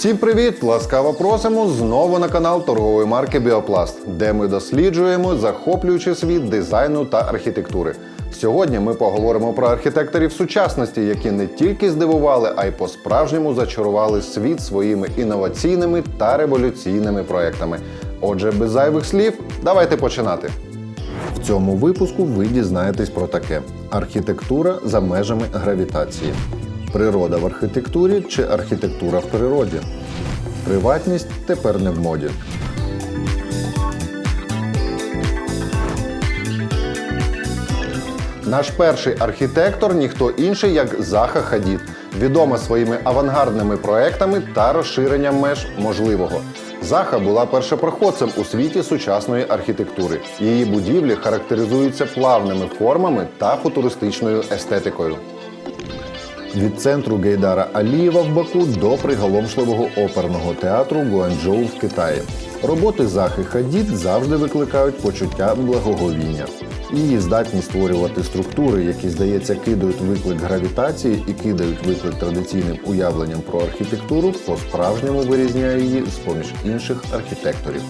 Всім привіт! Ласкаво просимо знову на канал торгової марки Біопласт, де ми досліджуємо захоплюючий світ дизайну та архітектури. Сьогодні ми поговоримо про архітекторів сучасності, які не тільки здивували, а й по-справжньому зачарували світ своїми інноваційними та революційними проектами. Отже, без зайвих слів, давайте починати. В цьому випуску ви дізнаєтесь про таке: архітектура за межами гравітації, природа в архітектурі чи архітектура в природі. Приватність тепер не в моді. Наш перший архітектор ніхто інший, як Заха Хадід, відома своїми авангардними проектами та розширенням меж можливого. Заха була першопроходцем у світі сучасної архітектури. Її будівлі характеризуються плавними формами та футуристичною естетикою. Від центру Гейдара Алієва в Баку до приголомшливого оперного театру Гуанчжоу в Китаї. Роботи Захи Хадід завжди викликають почуття благоговіння. Її здатність створювати структури, які, здається, кидають виклик гравітації і кидають виклик традиційним уявленням про архітектуру, по-справжньому вирізняє її з поміж інших архітекторів.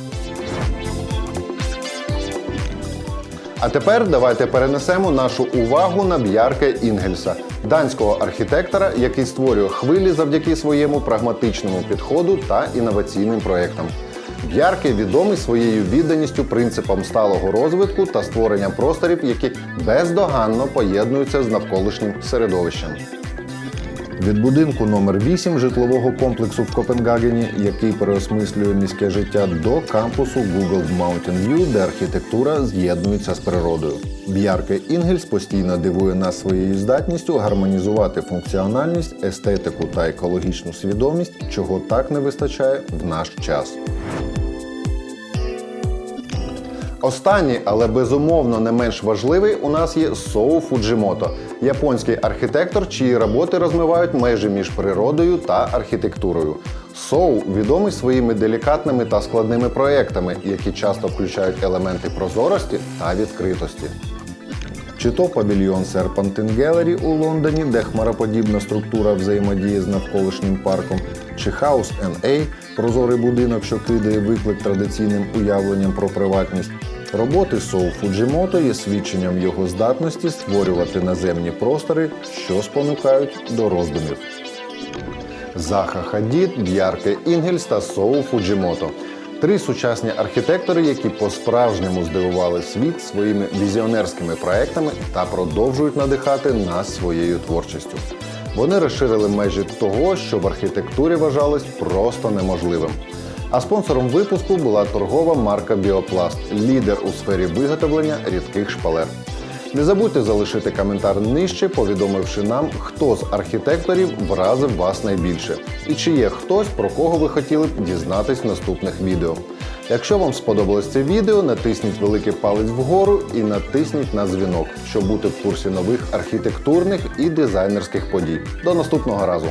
А тепер давайте перенесемо нашу увагу на Б'ярке Інгельса, данського архітектора, який створює хвилі завдяки своєму прагматичному підходу та інноваційним проектам. Б'ярке відомий своєю відданістю принципам сталого розвитку та створенням просторів, які бездоганно поєднуються з навколишнім середовищем. Від будинку номер 8 житлового комплексу в Копенгагені, який переосмислює міське життя, до кампусу Google Mountain View, де архітектура з'єднується з природою. Б'ярке Інгельс постійно дивує нас своєю здатністю гармонізувати функціональність, естетику та екологічну свідомість, чого так не вистачає в наш час. Останній, але безумовно не менш важливий, у нас є Соу Фуджимото, японський архітектор, чиї роботи розмивають межі між природою та архітектурою. Соу відомий своїми делікатними та складними проектами, які часто включають елементи прозорості та відкритості. Чи то павільйон Serpentine Gallery у Лондоні, де хмароподібна структура взаємодіє з навколишнім парком, чи House NA – прозорий будинок, що кидає виклик традиційним уявленням про приватність. Роботи Соу Фуджімото є свідченням його здатності створювати наземні простори, що спонукають до роздумів. Заха Хадід, Б'ярке Інгельс та Соу Фуджімото. Три сучасні архітектори, які по-справжньому здивували світ своїми візіонерськими проектами та продовжують надихати нас своєю творчістю. Вони розширили межі того, що в архітектурі вважалось просто неможливим. А спонсором випуску була торгова марка Біопласт, лідер у сфері виготовлення рідких шпалер. Не забудьте залишити коментар нижче, повідомивши нам, хто з архітекторів вразив вас найбільше, і чи є хтось, про кого ви хотіли б дізнатись в наступних відео. Якщо вам сподобалось це відео, натисніть великий палець вгору і натисніть на дзвінок, щоб бути в курсі нових архітектурних і дизайнерських подій. До наступного разу!